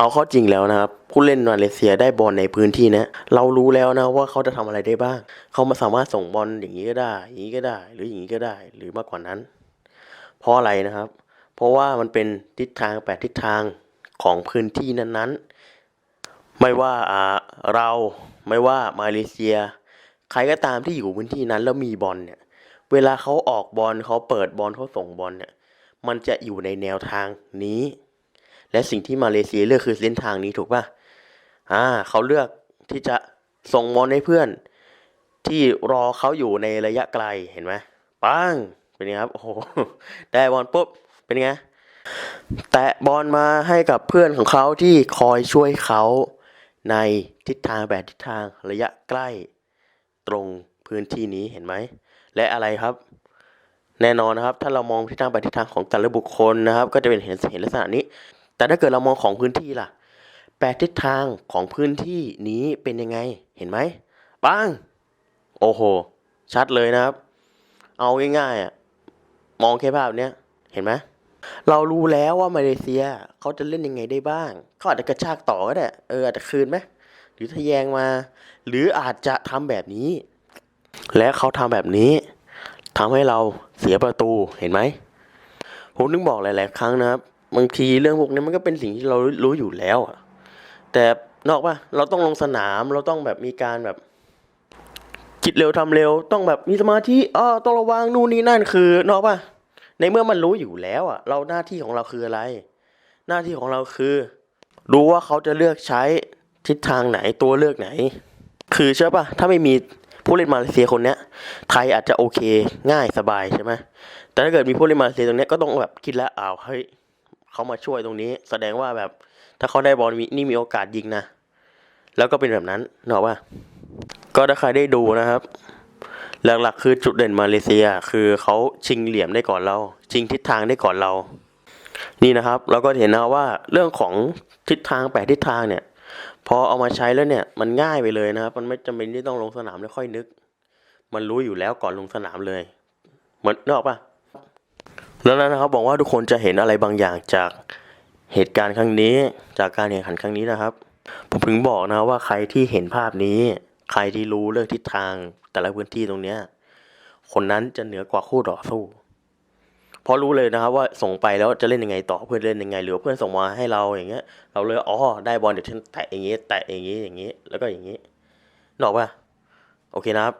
เอาข้าจริงแล้วนะครับผู้เล่นมาเลเซียได้บอลในพื้นที่นี้ยเรารู้แล้วนะว่าเขาจะทำอะไรได้บ้าง เขามาสามารถส่งบอลอย่างนี้ก็ได้ อย่างนี้ก็ได้ หรืออย่างนี้ก็ได้ หรือมากกว่านั้น เพราะอะไรนะครับ เพราะว่ามันเป็นทิศทางแปดทิศทางของพื้นที่นั้นๆ ไม่ว่าอ่าเราไม่ว่ามาเลเซีย ใครก็ตามที่อยู่พื้นที่นั้นแล้วมีบอลเนี่ย เวลาเขาออกบอลเขาเปิดบอลเขาส่งบอลเนี่ย มันจะอยู่ในแนวทางนี้ และสิ่งที่มาเลเซียเลือกคือเส้นทางนี้ถูกป่ะอ่าเขาเลือกที่จะส่งบอลให้เพื่อน ที่รอเขาอยู่ในระยะไกลเห็นไหมปังเป็นไงครับโอ้โหได้บอลปุ๊บเป็นไงแตะบอลมาให้กับเพื่อนของเขาที่คอยช่วยเขาในทิศทางแบบทิศทางระยะใกล้ ตรงพื้นที่นี้เห็นไหม และอะไรครับ แน่นอนนะครับ ถ้าเรามองทิศทางไปทิศทางของแต่ละบุคคลนะครับ ก็จะเป็นเห็นเห็นลักษณะนี้ แต่ถ้าเกิดเรามองของพื้นที่ล่ะแปดทิศทางของพื้นที่นี้เป็นยังไงเห็นไหมปังโอ้โห ชัดเลยนะครับ เอาง่ายๆอะมองแค่ภาพเนี้ยเห็นไหมเรารู้แล้วว่ามาเลเซียเขาจะเล่นยังไงได้บ้างเขาอาจจะกระชากต่อก็ได้เอออาจจะคืนไหมหรือทะแยงมา หรืออาจจะทำแบบนี้ และเขาทำแบบนี้ทำให้เราเสียประตูเห็นไหมผมนึกบอกหลาย ๆ ครั้งนะครับ บางทีเรื่องพวกนี้มันก็เป็นสิ่งที่เรารู้อยู่แล้วอะแต่นอกป่ะเราต้องลงสนามเราต้องแบบมีการแบบคิดเร็วทำเร็ว ต้องแบบมีสมาธิอ้อต้องระวังนู่นนี่นั่นคือนอกป่ะในเมื่อมันรู้อยู่แล้วอะ เราหน้าที่ของเราคืออะไร หน้าที่ของเราคือ รู้ว่าเขาจะเลือกใช้ทิศทางไหนตัวเลือกไหน คือเชื่อป่ะถ้าไม่มีผู้เล่นมาเลเซียคนเนี้ยไทยอาจจะโอเค ง่ายสบายใช่ไหมแต่ถ้าเกิดมีผู้เล่นมาเลเซียตรงเนี้ยก็ต้องแบบคิดแล้วอ้าวเฮ้ย เขามาช่วยตรงนี้ แสดงว่าแบบถ้าเขาได้บอลมีนี่มีโอกาสยิงนะ แล้วก็เป็นแบบนั้นเนกอะป่ะก็ถ้าใครได้ดูนะครับหลักๆคือจุดเด่นมาเลเซียคือเขาชิงเหลี่ยมได้ก่อนเรา ชิงทิศทางได้ก่อนเรา นี่นะครับ เราก็เห็นนะว่าเรื่องของทิศทางแปดทิศทางเนี่ยพอเอามาใช้แล้วเนี่ยมันง่ายไปเลยนะครับ มันไม่จำเป็นที่ต้องลงสนามแล้วค่อยนึก มันรู้อยู่แล้วก่อนลงสนามเลยเหมือนนกออกปะ แล้วนะครับบอกว่าทุกคนจะเห็นอะไรบางอย่างจากเหตุการณ์ครั้งนี้ จากการแข่งขันครั้งนี้นะครับ ผมถึงบอกนะว่าใครที่เห็นภาพนี้ ใครที่รู้เรื่องทิศทางแต่ละพื้นที่ตรงเนี้ยคนนั้นจะเหนือกว่าคู่ต่อสู้ เพราะรู้เลยนะครับว่าส่งไปแล้วจะเล่นยังไงต่อเพื่อนเล่นยังไงหรือเพื่อนส่งมาให้เราอย่างเงี้ย เราเลยอ๋อได้บอลเดี๋ยวฉันแตะอย่างงี้แตะอย่างงี้อย่างงี้ แล้วก็อย่างงี้นออกปะโอเคนะครับ